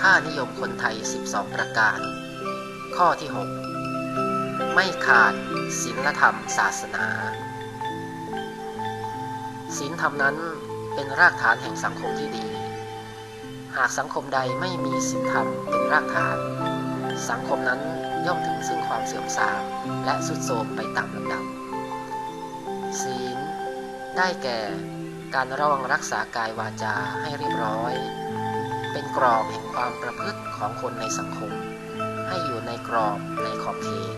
ค่านิยมคนไทย 12 ประการ ข้อที่ 6 ไม่ขาดศีลธรรมศาสนาศีลธรรมนั้นเป็นรากฐานแห่งสังคมที่ดี หากสังคมใดไม่มีศีลธรรมเป็นรากฐาน สังคมนั้นย่อมถึงซึ่งความเสื่อมทรามและสุดโทรมไปตามลำดับ ศีล ได้แก่ การระวังรักษากายวาจาให้เรียบร้อย เป็นกรอบแห่งความประพฤติของคนในสังคม ให้อยู่ในกรอบในขอบเขต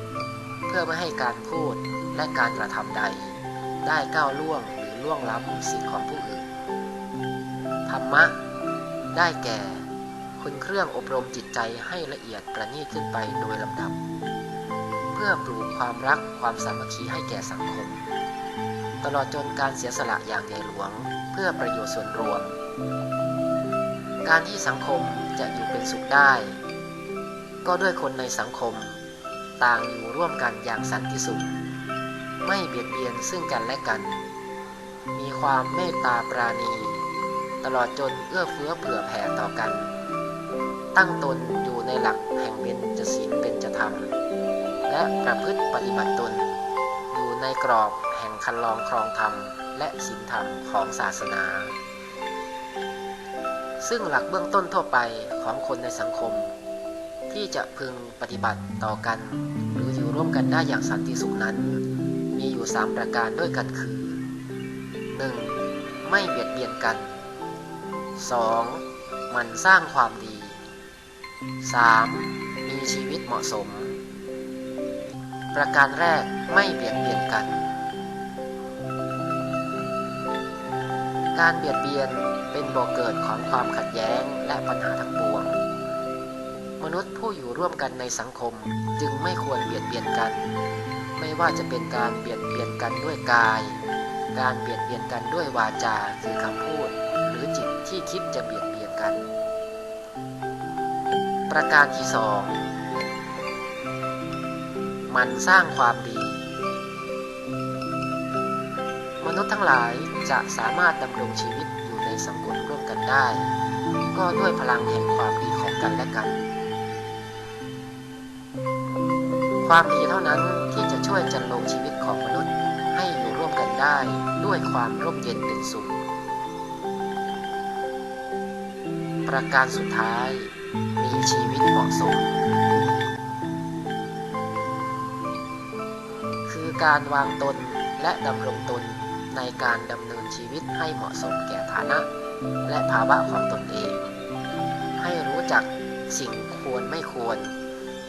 เพื่อไม่ให้การพูดและการกระทำใด ได้ก้าวล่วงหรือล่วงล้ำสิทธิของผู้อื่น ธรรมะ ได้แก่ คุณเครื่องอบรมจิตใจให้ละเอียดประณีตขึ้นไปโดยลำดับ เพื่อปลูกความรักความสามัคคีให้แก่สังคม ตลอดจนการเสียสละอย่างใหญ่หลวง เพื่อประโยชน์ส่วนรวม การที่สังคมจะอยู่เป็นสุขได้ ก็ด้วยคนในสังคม ต่างอยู่ร่วมกันอย่างสันติสุข ไม่เบียดเบียนซึ่งกันและกัน มีความเมตตาปราณี ตลอดจนเอื้อเฟื้อเผื่อแผ่ต่อกัน ตั้งตนอยู่ในหลักแห่งเบญจศีลเบญจะธรรม และประพฤติปฏิบัติตน อยู่ในกรอบแห่งคันลองครองธรรมและศีลธรรมของศาสนา ซึ่งหลักเบื้องต้นทั่วไปของคนในสังคม ที่จะพึงปฏิบัติต่อกัน หรืออยู่ร่วมกันได้อย่างสันติสุขนั้น มีอยู่ 3 ประการด้วยกันคือ 1. ไม่เบียดเบียนกัน 2. มันสร้างความดี 3. มีชีวิตเหมาะสม ประการแรกไม่เบียดเบียนกัน การเบียดเบียนเป็นบ่อกเกิดของความขัดแย้งและปัญหาทั้งปวง มนุษย์ผู้อยู่ร่วมกันในสังคมจึงไม่ควรเบียดเบียนกัน ไม่ว่าจะเป็นการเบียดเบียนกันด้วยกาย การเบียดเบียนกันด้วยวาจาคือคำพูด หรือจิตที่คิดจะเบียดเบียนกัน ประการที่สองมันสร้างความดี นุษย์ทั้งหลายจะสามารถดำรงชีวิตอยู่ในสังคมร่วมกันได้ ก็ด้วยพลังแห่งความดีของกันและกัน ความดีเท่านั้นที่จะช่วยจันลงชีวิตของมนุษย์ให้อยู่ร่วมกันได้ด้วยความร่มเย็นเป็นสุขประการสุดท้าย มีชีวิตเหมาะสม คือการวางตนและดำรงตน ในการดำเนินชีวิตให้เหมาะสมแก่ฐานะ และภาวะของตนเอง ให้รู้จักสิ่งควรไม่ควร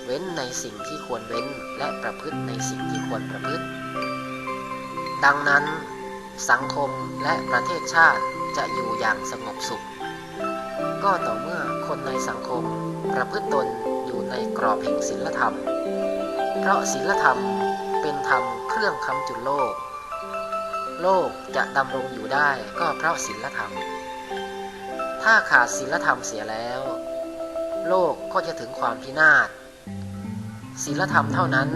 เว้นในสิ่งที่ควรเว้นและประพฤติในสิ่งที่ควรประพฤติ ดังนั้น สังคมและประเทศชาติจะอยู่อย่างสงบสุข ก็ต่อเมื่อคนในสังคมประพฤติตนอยู่ในกรอบแห่งศีลธรรม เพราะศีลธรรมเป็นธรรมเครื่องค้ำจุนโลก โลกจะดำรงอยู่ได้ก็เพราะศีลธรรม ถ้าขาดศีลธรรมเสียแล้ว โลกก็จะถึงความพินาศศีลธรรมเท่านั้น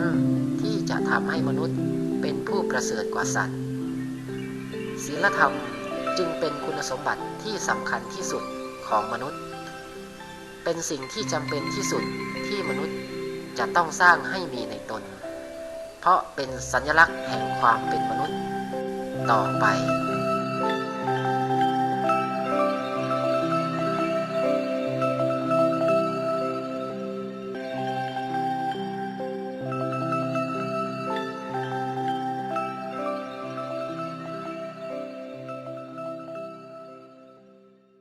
ที่จะทำให้มนุษย์เป็นผู้ประเสริฐกว่าสัตว์ศีลธรรมจึงเป็นคุณสมบัติที่สำคัญที่สุดของมนุษย์ เป็นสิ่งที่จำเป็นที่สุดที่มนุษย์จะต้องสร้างให้มีในตน เพราะเป็นสัญลักษณ์แห่งความเป็นมนุษย์ ต่อไป